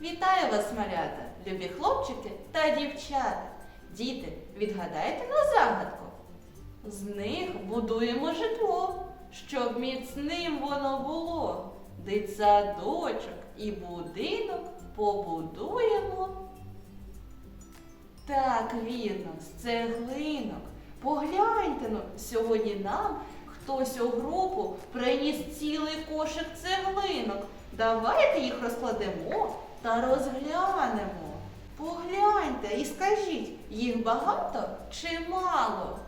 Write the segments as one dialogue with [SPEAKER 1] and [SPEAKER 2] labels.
[SPEAKER 1] Вітаю вас, малята, любі хлопчики та дівчата. Діти, відгадайте на загадку. З них будуємо житло, щоб міцним воно було. Дитсадочок і будинок побудуємо. Так, вірно, з цеглинок. Погляньте ну, сьогодні нам хтось у групу приніс цілий кошик цеглинок. Давайте їх розкладемо та розглянемо. Погляньте і скажіть, їх багато чи мало?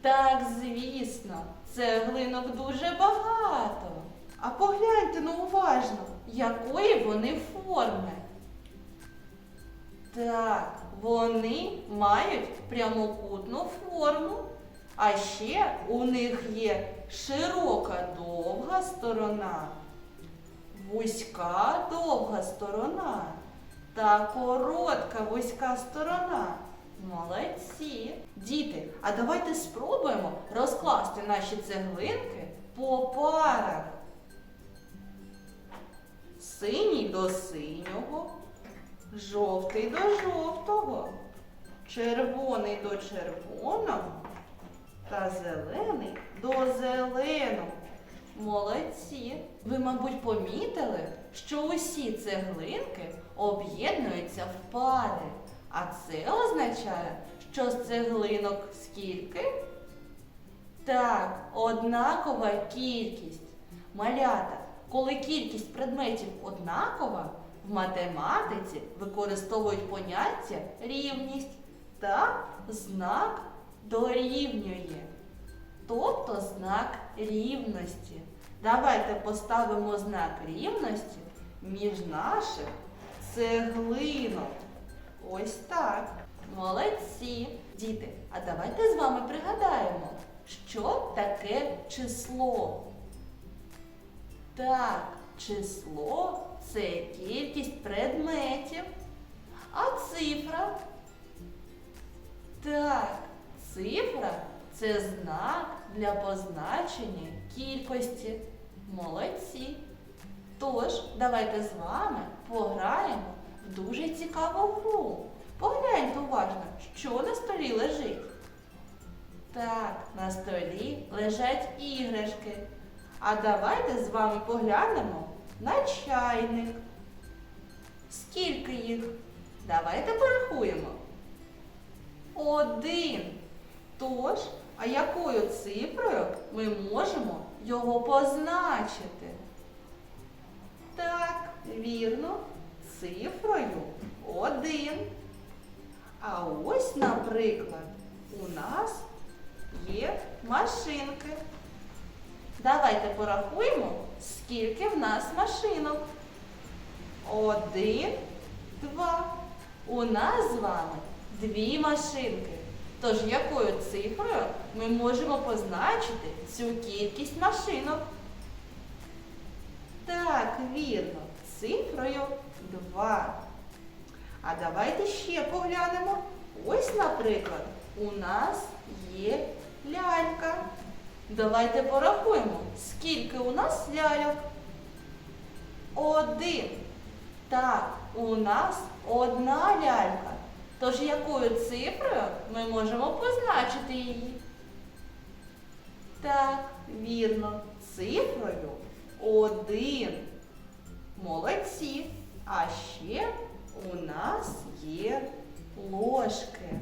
[SPEAKER 1] Так, звісно, цеглинок дуже багато. А погляньте ну уважно, якої вони форми. Так, вони мають прямокутну форму, а ще у них є широка довга сторона, вузька довга сторона та коротка вузька сторона. Молодці! Діти, а давайте спробуємо розкласти наші цеглинки по парах. Синій до синього, жовтий до жовтого, червоний до червоного та зелений до зеленого. Молодці! Ви, мабуть, помітили, що усі цеглинки об'єднуються в пари. А це означає, що з цеглинок скільки? Так, однакова кількість. Малята, коли кількість предметів однакова, в математиці використовують поняття рівність та знак дорівнює. Тобто знак рівності. Давайте поставимо знак рівності між наших цеглинок. Ось так. Молодці. Діти, а давайте з вами пригадаємо, що таке число. Так, число це кількість предметів. А цифра? Так, цифра це знак для позначення кількості. Молодці. Тож, давайте з вами пограємо в дуже цікаву гру. Погляньте уважно, що на столі лежить. Так, на столі лежать іграшки. А давайте з вами поглянемо на чайник. Скільки їх? Давайте порахуємо. Один. Тож, а якою цифрою ми можемо його позначити? Так, вірно, цифрою один. А ось, наприклад, у нас є машинки. Давайте порахуємо, скільки в нас машинок. Один, два. У нас з вами дві машинки. Тож якою цифрою ми можемо позначити цю кількість машинок? Так, вірно, цифрою 2. А давайте ще поглянемо. Ось, наприклад, у нас є лялька. Давайте порахуємо, скільки у нас ляльок. Один. Так, у нас одна лялька. Тож якою цифрою ми можемо позначити її? Так, вірно, цифрою один. Молодці. А ще у нас є ложки.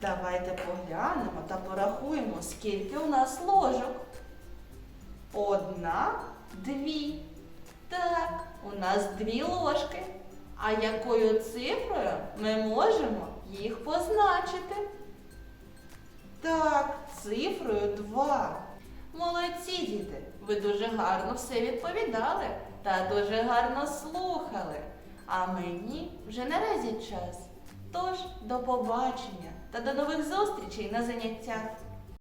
[SPEAKER 1] Давайте поглянемо та порахуємо, скільки у нас ложок. Одна, дві. Так, у нас дві ложки. А якою цифрою ми можемо їх позначити? Так, цифрою 2. Молодці діти, ви дуже гарно все відповідали та дуже гарно слухали. А мені вже наразі час. Тож до побачення та до нових зустрічей на заняттях.